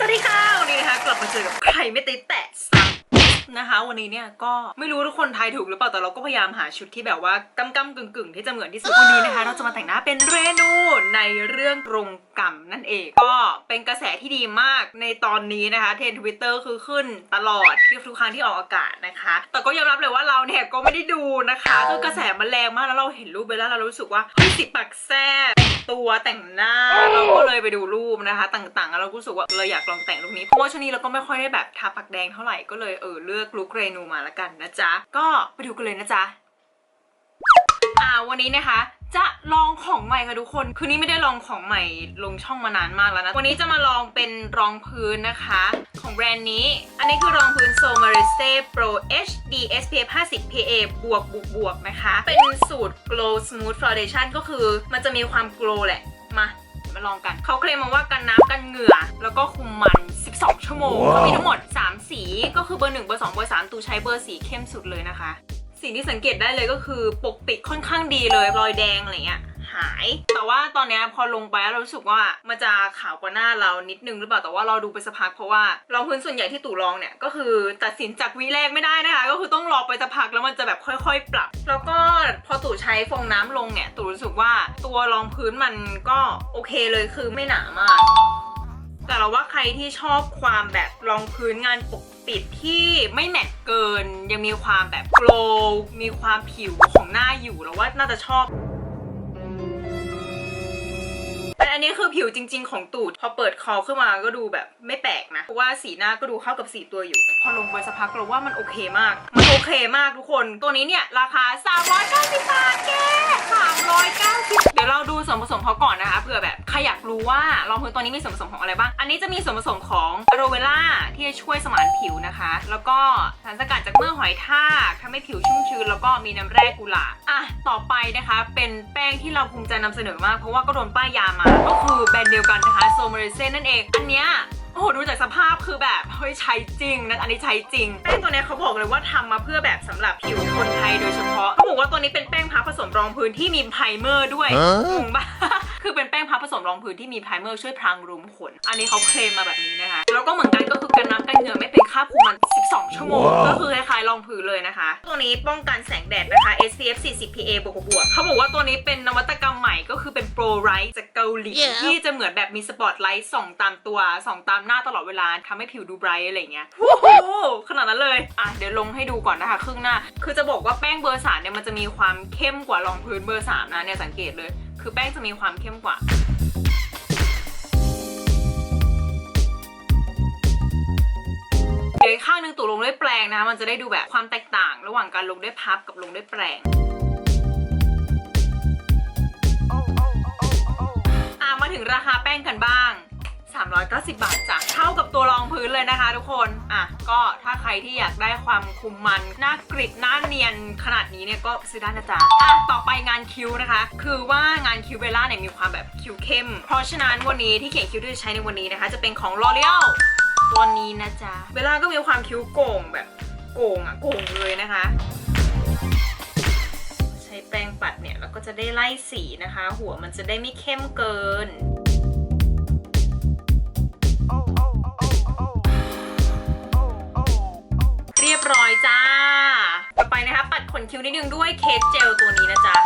สวัสดีค่ะ วันนี้นะคะกลับมาเจอกับใครไม่ติดแตะซับ นะคะ วันนี้เนี่ยก็ไม่รู้ทุกคนทายถูกหรือเปล่าแต่เราก็พยายามหาชุดที่แบบว่ากำกำกึ่งกึ่งๆที่จะเหมือนที่สุดวันนี้นะคะ เราจะมาแต่งหน้าเป็นเรนูในเรื่องกรงกรรมนั่นเอง ก็เป็นกระแสที่ดีมากในตอนนี้นะคะเทรนทวิตเตอร์คือขึ้นตลอดที่ทุกครั้งที่ออกอากาศนะคะ แต่ก็ยอมรับเลยว่าเราเนี่ยก็ไม่ได้ดูนะคะคือกระแสมันแรงมากแล้วเราเห็นรูปไปแล้วเรารู้สึกว่าเฮ้ยสิปักแซ่บตัวแต่งหน้าเราก็เลยไปดูรูปนะคะ ต่างๆแล้วเราก็รู้สึกว่าเราอยากลองแต่งลุคนี้เพราะว่าช่วงนี้เราก็ไม่ค่อยได้แบบทาปากแดงเท่าไหร่ก็เลยเออเลือกลุคเรนูมาละกันนะจ๊ะ ก็ไปดูกันเลยนะจ๊ะอ่าวันนี้นะคะจะลองของใหม่ค่ะทุกคน คือนี่ไม่ได้ลองของใหม่ลงช่องมานานมากแล้วนะ วันนี้จะมาลองเป็นรองพื้นนะคะ ของแบรนด์นี้ อันนี้คือรองพื้น So Mariste Pro HD SPF 50 PA บวกบวกบวกนะคะ เป็นสูตร Glow Smooth Foundation ก็คือมันจะมีความ glow แหละ มา มาลองกัน เขาเคลมมาว่ากันน้ำกันเหงื่อ แล้วก็คุมมัน 12ชั่วโมงเขามีทั้งหมด 3 สีก็คือเบอร์ 1 เบอร์ 2 เบอร์ 3 ตูใช้เบอร์สีเข้มสุดเลยนะคะ สิ่งที่สังเกตได้เลยก็คือปกปิดค่อนข้างดีเลยรอยแดงอะไรเงี้ยหาย แต่ว่าตอนเนี้ยพอลงไปแล้วเรารู้สึกว่ามันจะขาวกว่าหน้าเรานิดนึงหรือเปล่าแต่ว่าเราดูไปสักพักเพราะว่ารองพื้นส่วนใหญ่ที่ตู่ลองเนี่ยก็คือตัดสินจากวีแรกไม่ได้นะคะ ก็คือต้องรอไปสักพักแล้วมันจะแบบค่อยๆ ปรับ แล้วก็พอตู่ใช้ฟองน้ำลงเนี่ยตู่รู้สึกว่าตัวรองพื้นมันก็โอเคเลยคือไม่หนามาก แต่เราว่าใครที่ชอบความแบบรองพื้นงานปกปิดที่ไม่แมตเกิน ยังมีความแบบโกลมีความผิวของหน้าอยู่เราว่าน่าจะชอบแต่อันนี้คือผิวจริง ๆ ของตูด พอเปิดคอขึ้นมาก็ดูแบบไม่แปลกนะ เพราะว่าสีหน้าก็ดูเข้ากับสีตัวอยู่ พอลงไปสักพักเราว่ามันโอเคมาก มันโอเคมากทุกคน ตัวนี้เนี่ย ราคา3 9 0 รอยากรู้ว่ารองพื้นตัวนี้มีส่วนผสมของอะไรบ้าง อันนี้จะมีส่วนผสมของอะโรเวล่าที่จะช่วยสมานผิวนะคะ แล้วก็สารสกัดจากเมือกหอยทากทำให้ผิวชุ่มชื้นแล้วก็มีน้ำแร่กุหลาบอะต่อไปนะคะ เป็นแป้งที่เราภูมิใจนำเสนอมาก เพราะว่าก็โดนป้ายยามา ก็คือแบรนด์เดียวกันนะคะโซเมริเซนนั่นเอง อันเนี้ยโอ้โหดูจากสภาพคือแบบเฮ้ยใช้จริงนะอันนี้ใช้จริง แป้งตัวเนี้ยเขาบอกเลยว่าทำมาเพื่อแบบสำหรับผิวคนไทยโดยเฉพาะเขาบอกว่าตัวนี้เป็นแป้งพับผสมรองพื้นที่มีไพรเมอร์ด้วยฮะงงปะ คือเป็นแป้งพับผสมรองพื้นที่มีไพรเมอร์ช่วยพรางรุมขน อันนี้เขาเคลมมาแบบนี้นะคะ แล้วก็เหมือนกันก็คือกันน้ำกันเหงื่อไม่เป็นคราบคุมมัน 12 ชั่วโมงว้าวก็คือคล้ายๆรองพื้นเลยนะคะ ตัวนี้ป้องกันแสงแดดนะคะ SPF 40 PA บวกบวกๆเขาบอกว่าตัวนี้เป็นนวัตกรรมใหม่ก็คือเป็นโปรไรท์จากเกาหลี Yeah. ที่จะเหมือนแบบมีสปอตไลท์ส่องตามตัวส่องตามหน้าตลอดเวลาทำให้ผิวดูไบรท์อะไรเงี้ยโอ้โหขนาดนั้นเลยอะเดี๋ยวลงให้ดูก่อนนะคะครึ่งหน้า คือจะบอกว่าแป้งเบอร์สามเนี่ยมันจะมีความเข้มกว่ารองพื้นเบอร์สามนะเนี่ยสังเกตเลย คือแป้งจะมีความเข้มกว่าเดี๋ยวข้างหนึงตูลงด้วยแปรงนะคะมันจะได้ดูแบบความแตกต่าง ระหว่างการลงด้วยพับกับลงด้วยแปรงอะมาถึงราคาแป้งกันบ้าง 390 บาทจ้ะเท่ากับตัวรองพื้นเลยนะคะ ทุกคนอะก็ถ้าใครที่อยากได้ความคุมมันหน้ากริบหน้าเนียนขนาดนี้เนี่ยก็ซื้อได้นะจ๊ะอะต่อไปงานคิ้วนะคะ คือว่างานคิ้วเบลล่าเนี่ยมีความแบบคิ้วเข้ม เพราะฉะนั้นวันนี้ที่เขียนคิ้วที่จะใช้ในวันนี้นะคะ จะเป็นของ L'Oreal ตัวนี้นะจ๊ะเบลล่าก็มีความคิ้วโก่งแบบโก่งอะโก่งเลยนะคะ ใช้แปรงปัดเนี่ยเราก็จะได้ไล่สีนะคะ หัวมันจะได้ไม่เข้มเกิน ขนคิ้วนิดนึงด้วยเคสเจลตัวนี้นะจ๊ะ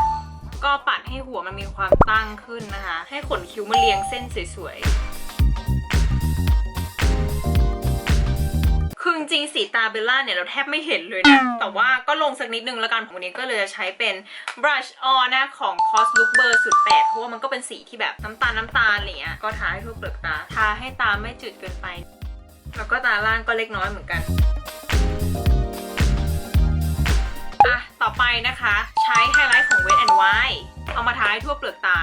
ก็ปัดให้หัวมันมีความตั้งขึ้นนะคะ ให้ขนคิ้วมันเรียงเส้นสวยๆ คือจริงสีตาเบลล่าเนี่ยเราแทบไม่เห็นเลยนะ แต่ว่าก็ลงสักนิดนึงแล้วกันวันนี้ก็เลยจะใช้เป็น brush on นะของ cos look เบอร์สุดแปดเพราะว่ามันก็เป็นสีที่แบบน้ำตาลน้ำตาลอะไรเงี้ยก็ทาให้ทั่วเปลือกตา ทาให้ตาไม่จืดเกินไป แล้วก็ตาล่างก็เล็กน้อยเหมือนกัน ไปนะคะ ใช้ไฮไลท์ของ Wet n Wild เอามาทาให้ทั่วเปลือกตา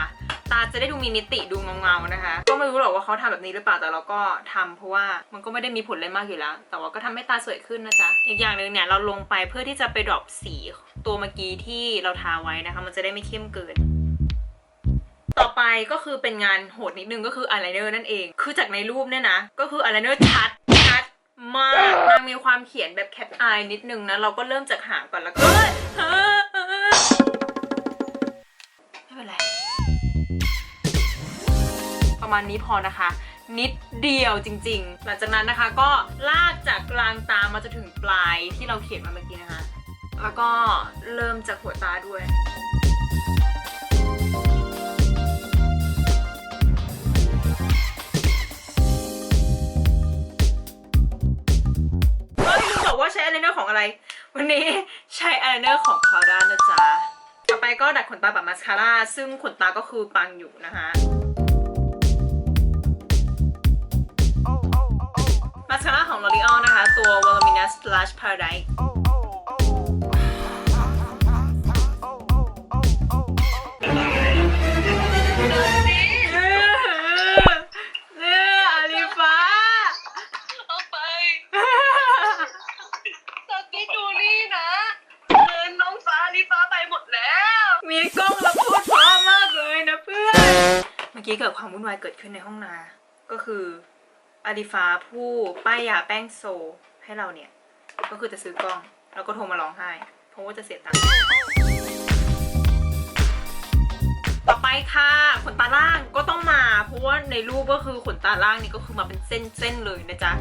ตาจะได้ดูมีมิติดูเงาๆนะคะ ก็ไม่รู้หรอกว่าเขาทำแบบนี้หรือเปล่า แต่เราก็ทำเพราะว่ามันก็ไม่ได้มีผลอะไรมากอยู่แล้ว แต่ว่าก็ทำให้ตาสวยขึ้นนะจ๊ะ อีกอย่างหนึ่งเนี่ยเราลงไปเพื่อที่จะไปดรอปสีตัวเมื่อกี้ที่เราทาไว้นะคะ มันจะได้ไม่เข้มเกินต่อไปก็คือเป็นงานโหดนิดนึงก็คืออายไลเนอร์นั่นเอง คือจากในรูปเนี่ยนะ ก็คืออายไลเนอร์ชัด มากนางมีความเขียนแบบแคทอายนิดนึงนะ เราก็เริ่มจากหางก่อนแล้วก็ไม่เป็นไร ประมาณนี้พอนะคะ นิดเดียวจริง ๆ หลังจากนั้นนะคะก็ลากจากกลางตามาจนถึงปลายที่เราเขียนมาเมื่อกี้นะคะ แล้วก็เริ่มจากหัวตาด้วย อาใช้อายไลเนอร์ของอะไร วันนี้ใช้อายไลเนอร์ของคาร่านะจ๊ะ ต่อไปก็ดัดขนตาแบบมาสคาร่า ซึ่งขนตาก็คือปังอยู่นะคะมาสคาร่าของ L'Oreal นะคะ ตัว Voluminous Lash Paradise มีกล้องแล้วพูดเพราะมากเลยนะเพื่อน เมื่อกี้เกิดความวุ่นวายเกิดขึ้นในห้องนา ก็คืออาลิฟ้าผู้ป้ายยาแป้งโซให้เราเนี่ย ก็คือจะซื้อกล้องแล้วก็โทรมาร้องไห้ เพราะว่าจะเสียตังค์ต่อไปค่ะขนตาล่างก็ต้องมา เพราะว่าในรูปก็คือขนตาล่างนี่ก็คือมาเป็นเส้นๆเลยนะจ๊ะ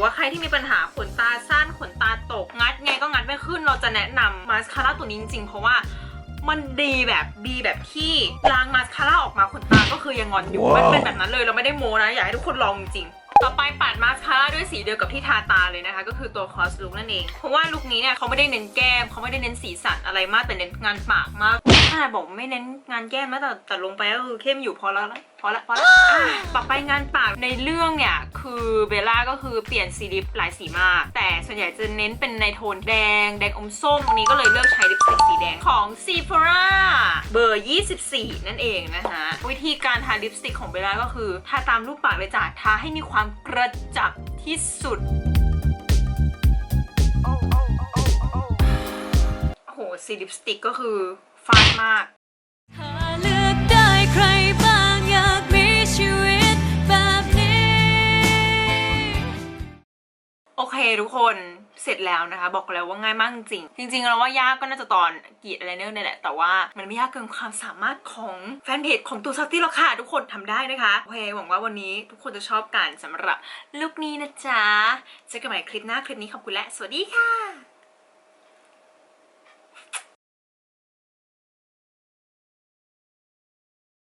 ถ้าเกิดว่าใครที่มีปัญหาขนตาสั้นขนตาตกงัดไงก็งัดไม่ขึ้นเราจะแนะนำมาสคาร่าตัวนี้จริงๆ เพราะว่ามันดีแบบดีแบบที่ล้างมาสคาร่าออกมาขนตาก็คือยังงอนอยู่ มันเป็นแบบนั้นเลยเราไม่ได้โมนะ อยากให้ทุกคนลองจริงๆต่อไปปัดมาสคาร่าด้วยสีเดียวกับที่ทาตาเลยนะคะ ก็คือตัวคอสลุกนั่นเอง เพราะว่าลุคนี้เนี่ยเขาไม่ได้เน้นแก้มเขาไม่ได้เน้นสีสันอะไรมากแต่เน้นงานปากมาก ขนาดบอกไม่เน้นงานแก้มนะแต่แต่ลงไปก็คือเข้มอยู่พอแล้วนะพอละพอละอะต่อไปงานปากในเรื่องเนี่ย คือเบลล่าก็คือเปลี่ยนสีลิปหลายสีมาก แต่ส่วนใหญ่จะเน้นเป็นในโทนแดง แดงอมส้มวันนี้ก็เลยเลือกใช้ลิปสติกสีแดงของ Sephora เบอร์ 24 นั่นเองนะคะวิธีการทาลิปสติกของเบลล่าก็คือทาตามรูปปากเลยจ้ะทาให้มีความกระจับที่สุดโอ้โหสีลิปสติกก็คือ ฟาดมากถ้าเลือกได้ใครบ้างอยากมีชีวิตแบบนี้โอเคทุกคนเสร็จแล้วนะคะ บอกแล้วว่าง่ายมากจริงๆจริงๆเราว่ายากก็น่าจะตอนกรีดอะไรเนอร์นี่แหละ แต่ว่ามันไม่ยากเกินความสามารถของแฟนเพจของตูซัตตี้หรอกค่ะทุกคนทำได้นะคะโอเคหวังว่าวันนี้ทุกคนจะชอบกันสำหรับลุคนี้นะจ๊ะเจอกันใหม่คลิปหน้าคลิปนี้ขอบคุณและสวัสดีค่ะ